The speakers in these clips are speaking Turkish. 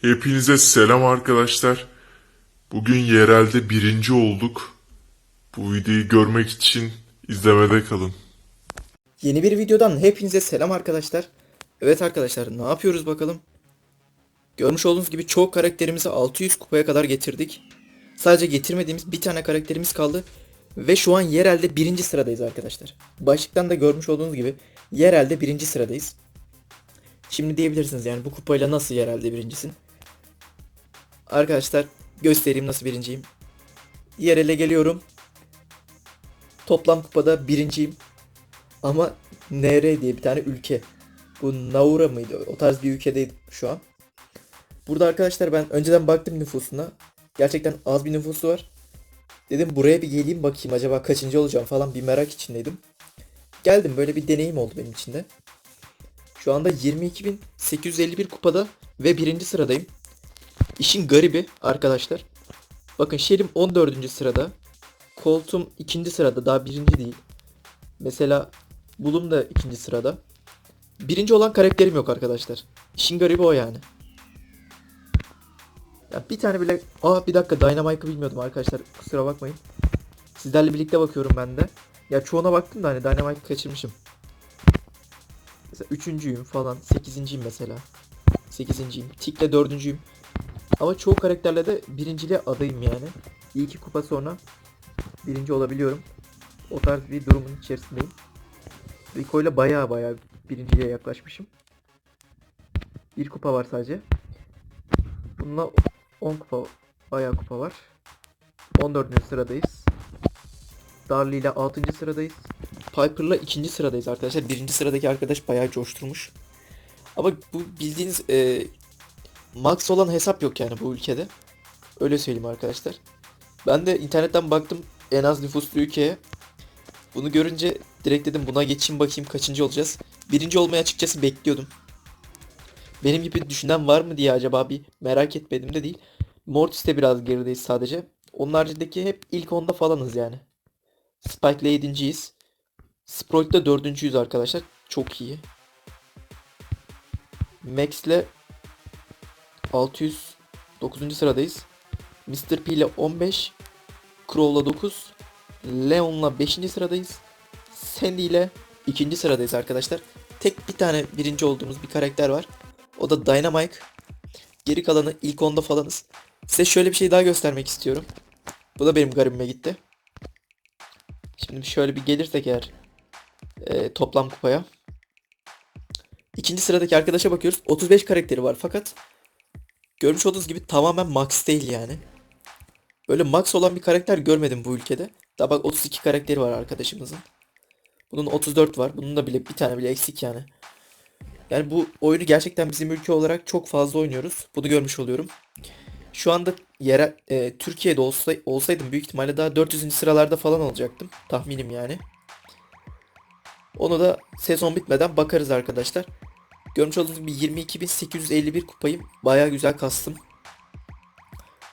Hepinize selam arkadaşlar. Bugün yerelde birinci olduk. Bu videoyu görmek için izlemede kalın. Yeni bir videodan hepinize selam arkadaşlar. Evet arkadaşlar ne yapıyoruz bakalım. Görmüş olduğunuz gibi çoğu karakterimizi 600 kupaya kadar getirdik. Sadece getirmediğimiz bir tane karakterimiz kaldı. Ve şu an yerelde birinci sıradayız arkadaşlar. Başlıktan da görmüş olduğunuz gibi yerelde birinci sıradayız. Şimdi diyebilirsiniz yani bu kupayla nasıl yerelde birincisin? Arkadaşlar göstereyim nasıl birinciyim. Yerele geliyorum. Toplam kupada birinciyim. Ama NR diye bir tane ülke. Bu Naura mıydı? O tarz bir ülkedeydim şu an. Burada arkadaşlar ben önceden baktım nüfusuna. Gerçekten az bir nüfusu var. Dedim buraya bir geleyim bakayım acaba kaçıncı olacağım falan bir merak içindeydim. Geldim böyle bir deneyim oldu benim için de. Şu anda 22.851 kupada ve birinci sıradayım. İşin garibi arkadaşlar. Bakın Shelly'm 14. sırada. Colt'um 2. sırada daha birinci değil. Mesela Bulum da ikinci sırada. Birinci olan karakterim yok arkadaşlar. İşin garibi o yani. Ya bir tane bile... Aa bir dakika Dynamite'ı bilmiyordum arkadaşlar. Kusura bakmayın. Sizlerle birlikte bakıyorum ben de. Ya çoğuna baktım da hani Dynamite'ı kaçırmışım. Mesela üçüncüyüm falan. Sekizinciyim mesela. Sekizinciyim. Tik'le dördüncüyüm. Ama çoğu karakterle de birinciliğe adayım yani. İyi ki kupa sonra birinci olabiliyorum. O tarz bir durumun içerisindeyim. Rico ile baya baya birinciye yaklaşmışım. Bir kupa var sadece. Bununla 10 kupa, baya kupa var. 14. sıradayız. Darly ile 6. sıradayız. Piper'la 2. sıradayız arkadaşlar. 1. sıradaki arkadaş bayağı coşturmuş. Ama bu bildiğiniz e, max olan hesap yok yani bu ülkede. Öyle söyleyeyim arkadaşlar. Ben de internetten baktım en az nüfuslu ülkeye. Bunu görünce direkt dedim buna geçeyim bakayım kaçıncı olacağız. Birinci olmayı açıkçası bekliyordum. Benim gibi düşünen var mı diye acaba bir merak etmedim de değil. Mortis'te biraz gerideyiz sadece. Onun haricindeki hep ilk onda falanız yani. Spike'le 7.yiz. Sprout'da 4.yüz arkadaşlar. Çok iyi. Max'le 609. sıradayız. Mr. P ile 15. Crow'la 9. Leon'la 5. sıradayız. Sandy ile 2. sıradayız arkadaşlar. Tek bir tane birinci olduğumuz bir karakter var. O da Dynamite. Geri kalanı ilk onda falanız. Size şöyle bir şey daha göstermek istiyorum. Bu da benim garibime gitti. Şimdi şöyle bir gelirsek eğer e, toplam kupaya. İkinci sıradaki arkadaşa bakıyoruz. 35 karakteri var fakat görmüş olduğunuz gibi tamamen max değil yani. Böyle max olan bir karakter görmedim bu ülkede. Daha bak 32 karakteri var arkadaşımızın. Bunun 34 var. Bunun da bile bir tane bile eksik yani. Yani bu oyunu gerçekten bizim ülke olarak çok fazla oynuyoruz. Bunu görmüş oluyorum. Şu anda yere e, Türkiye'de olsa, olsaydım büyük ihtimalle daha 400. sıralarda falan olacaktım. Tahminim yani. Onu da sezon bitmeden bakarız arkadaşlar. Görmüş olduğunuz gibi 22.851 kupayım. Baya güzel kastım.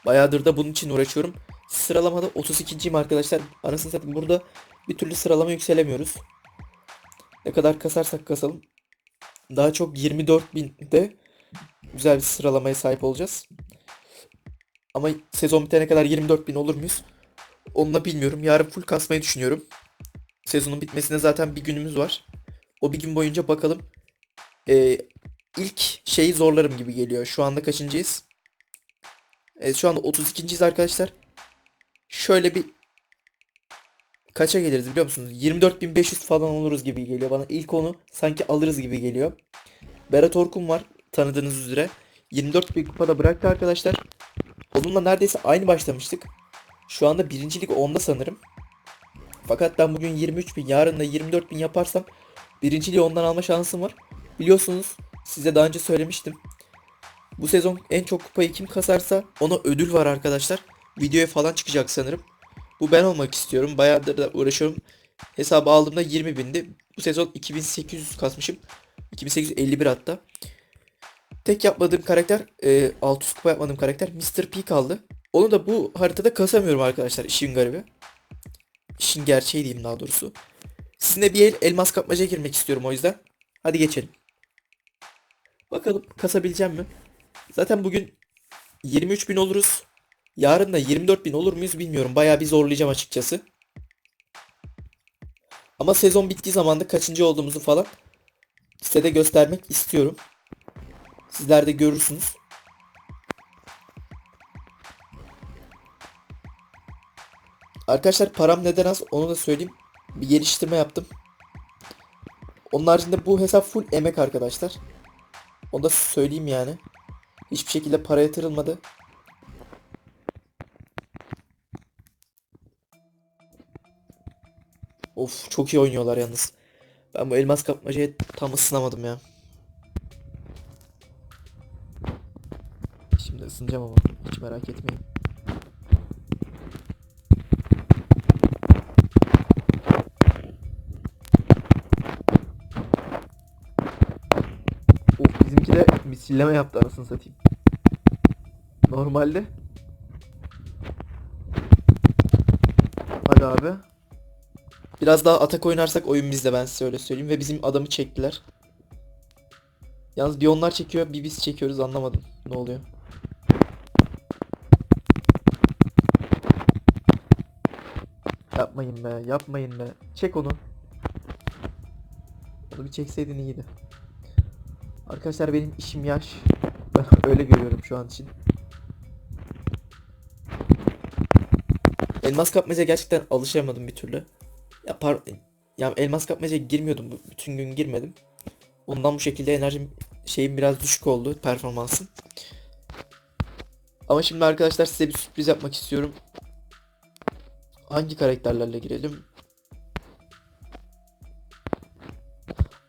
Bayağıdır da bunun için uğraşıyorum. Sıralamada 32.yim arkadaşlar. Anasını satayım burada bir türlü sıralama yükselemiyoruz. Ne kadar kasarsak kasalım. Daha çok 24.000'de güzel bir sıralamaya sahip olacağız. Ama sezon bitene kadar 24.000 olur muyuz? Onu da bilmiyorum. Yarın full kasmayı düşünüyorum. Sezonun bitmesine zaten bir günümüz var. O bir gün boyunca bakalım. Ee, ilk şeyi zorlarım gibi geliyor. Şu anda kaçıncıyız? Evet şu anda 32.yiz arkadaşlar. Şöyle bir kaça geliriz biliyor musunuz? 24.500 falan oluruz gibi geliyor bana. İlk onu sanki alırız gibi geliyor. Berat Orkun var tanıdığınız üzere. 24 bin kupada bıraktı arkadaşlar. Onunla neredeyse aynı başlamıştık. Şu anda birincilik onda sanırım. Fakat ben bugün 23 bin yarın da 24 bin yaparsam birinciliği ondan alma şansım var. Biliyorsunuz size daha önce söylemiştim. Bu sezon en çok kupayı kim kasarsa ona ödül var arkadaşlar. Videoya falan çıkacak sanırım. Bu ben olmak istiyorum. Bayağıdır da uğraşıyorum. Hesabı aldığımda 20 bindi. Bu sezon 2800 kasmışım. 2851 hatta. Tek yapmadığım karakter, e, 600 kupa yapmadığım karakter Mr. P kaldı. Onu da bu haritada kasamıyorum arkadaşlar. İşin garibi. İşin gerçeği diyeyim daha doğrusu. Sizinle bir el elmas kapmaca girmek istiyorum o yüzden. Hadi geçelim. Bakalım kasabileceğim mi? Zaten bugün 23 bin oluruz. Yarın da 24 bin olur muyuz bilmiyorum. Bayağı bir zorlayacağım açıkçası. Ama sezon bittiği zaman da kaçıncı olduğumuzu falan size de göstermek istiyorum. Sizler de görürsünüz. Arkadaşlar param neden az onu da söyleyeyim. Bir geliştirme yaptım. Onun haricinde bu hesap full emek arkadaşlar. Onu da söyleyeyim yani. Hiçbir şekilde para yatırılmadı. Of çok iyi oynuyorlar yalnız. Ben bu elmas kapmacayı tam ısınamadım ya. Şimdi ısınacağım ama hiç merak etmeyin. De misilleme yaptı anasını satayım. Normalde. Hadi abi. Biraz daha atak oynarsak oyun bizde ben size öyle söyleyeyim. Ve bizim adamı çektiler. Yalnız bir onlar çekiyor bir biz çekiyoruz anlamadım. Ne oluyor? Yapmayın be yapmayın be. Çek onu. Onu bir çekseydin iyiydi. Arkadaşlar benim işim yaş. Ben öyle görüyorum şu an için. Elmas kapmaca gerçekten alışamadım bir türlü. Ya par ya elmas kapmaca girmiyordum. Bütün gün girmedim. Ondan bu şekilde enerjim şeyim biraz düşük oldu performansım. Ama şimdi arkadaşlar size bir sürpriz yapmak istiyorum. Hangi karakterlerle girelim?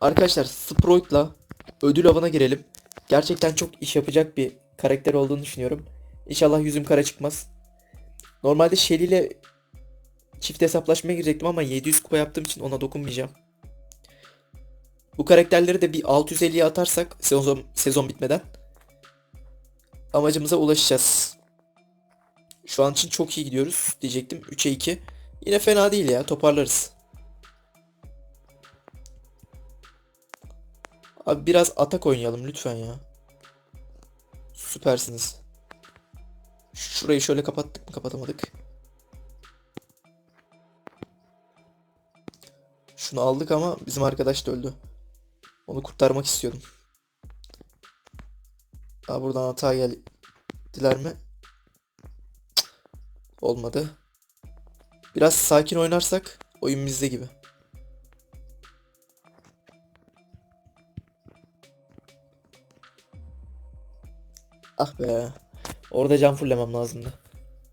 Arkadaşlar Sprout'la ödül avına girelim. Gerçekten çok iş yapacak bir karakter olduğunu düşünüyorum. İnşallah yüzüm kara çıkmaz. Normalde Shelly ile çift hesaplaşmaya girecektim ama 700 kupa yaptığım için ona dokunmayacağım. Bu karakterleri de bir 650'ye atarsak sezon, sezon bitmeden amacımıza ulaşacağız. Şu an için çok iyi gidiyoruz diyecektim. 3'e 2. Yine fena değil ya toparlarız. Abi biraz atak oynayalım lütfen ya. Süpersiniz. Şurayı şöyle kapattık mı kapatamadık. Şunu aldık ama bizim arkadaş da öldü. Onu kurtarmak istiyordum. Daha buradan hata geldiler mi? Cık, Olmadı. Biraz sakin oynarsak oyun bizde gibi. Ah be. Orada can fullemem lazımdı.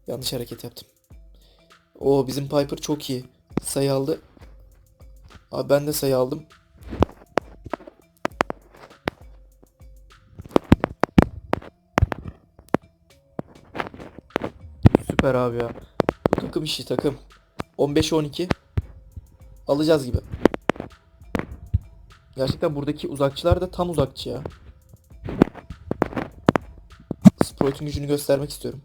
Yanlış hareket yaptım. Oo bizim Piper çok iyi. Sayı aldı. Abi ben de sayı aldım. Süper abi ya. Bu takım işi takım. 15-12. Alacağız gibi. Gerçekten buradaki uzakçılar da tam uzakçı ya. Sprout'un gücünü göstermek istiyorum.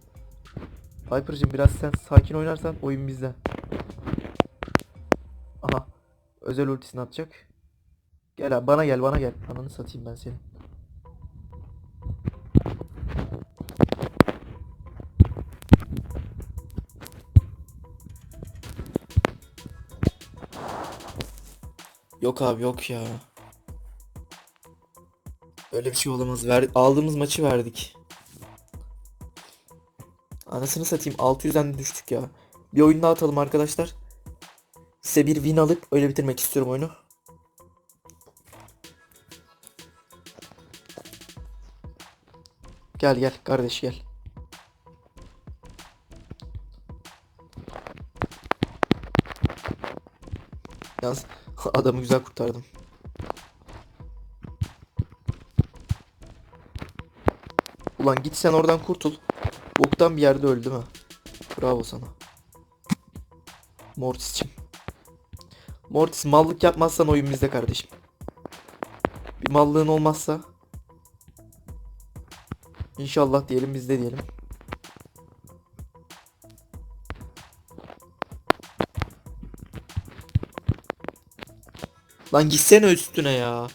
Viper'cığım biraz sen sakin oynarsan oyun bizde. Aha. Özel ultisini atacak. Gel abi bana gel bana gel. Ananı satayım ben seni. Yok abi yok ya. Öyle bir şey olamaz. Ver, aldığımız maçı verdik. Anasını satayım 600'den düştük ya. Bir oyun daha atalım arkadaşlar. Size bir win alıp öyle bitirmek istiyorum oyunu. Gel gel kardeş gel. Yalnız adamı güzel kurtardım. Ulan git sen oradan kurtul. Boktan bir yerde öldü mü? Bravo sana. Mortis'cim. Mortis mallık yapmazsan oyun bizde kardeşim. Bir mallığın olmazsa İnşallah diyelim bizde diyelim. Lan gitsene üstüne ya.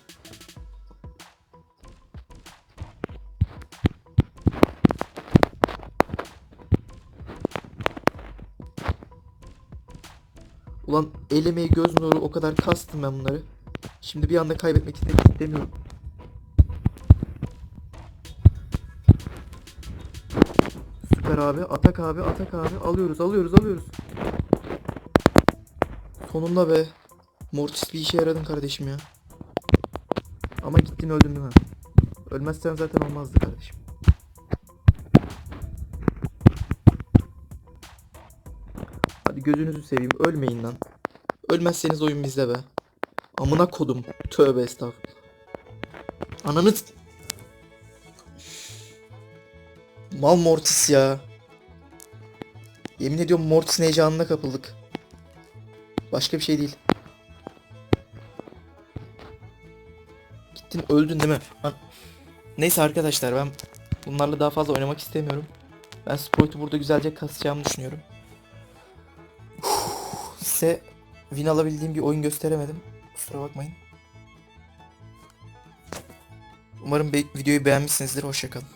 El emeği göz nuru o kadar kastım ben bunları. Şimdi bir anda kaybetmek iste- istemiyorum. Süper abi. Atak abi. Atak abi. Alıyoruz alıyoruz alıyoruz. Sonunda be. Mortis bir işe yaradın kardeşim ya. Ama gittin öldün değil mi? Ölmezsen zaten olmazdı kardeşim. Hadi gözünüzü seveyim ölmeyin lan. Ölmezseniz oyun bizde be. Amına kodum. Tövbe estağfurullah. Ananı... Mal Mortis ya. Yemin ediyorum Mortis'in heyecanına kapıldık. Başka bir şey değil. Gittin öldün değil mi? Lan- Neyse arkadaşlar ben bunlarla daha fazla oynamak istemiyorum. Ben Sprite'ı burada güzelce kasacağımı düşünüyorum. Size win alabildiğim bir oyun gösteremedim. Kusura bakmayın. Umarım be- videoyu beğenmişsinizdir. Hoşçakalın.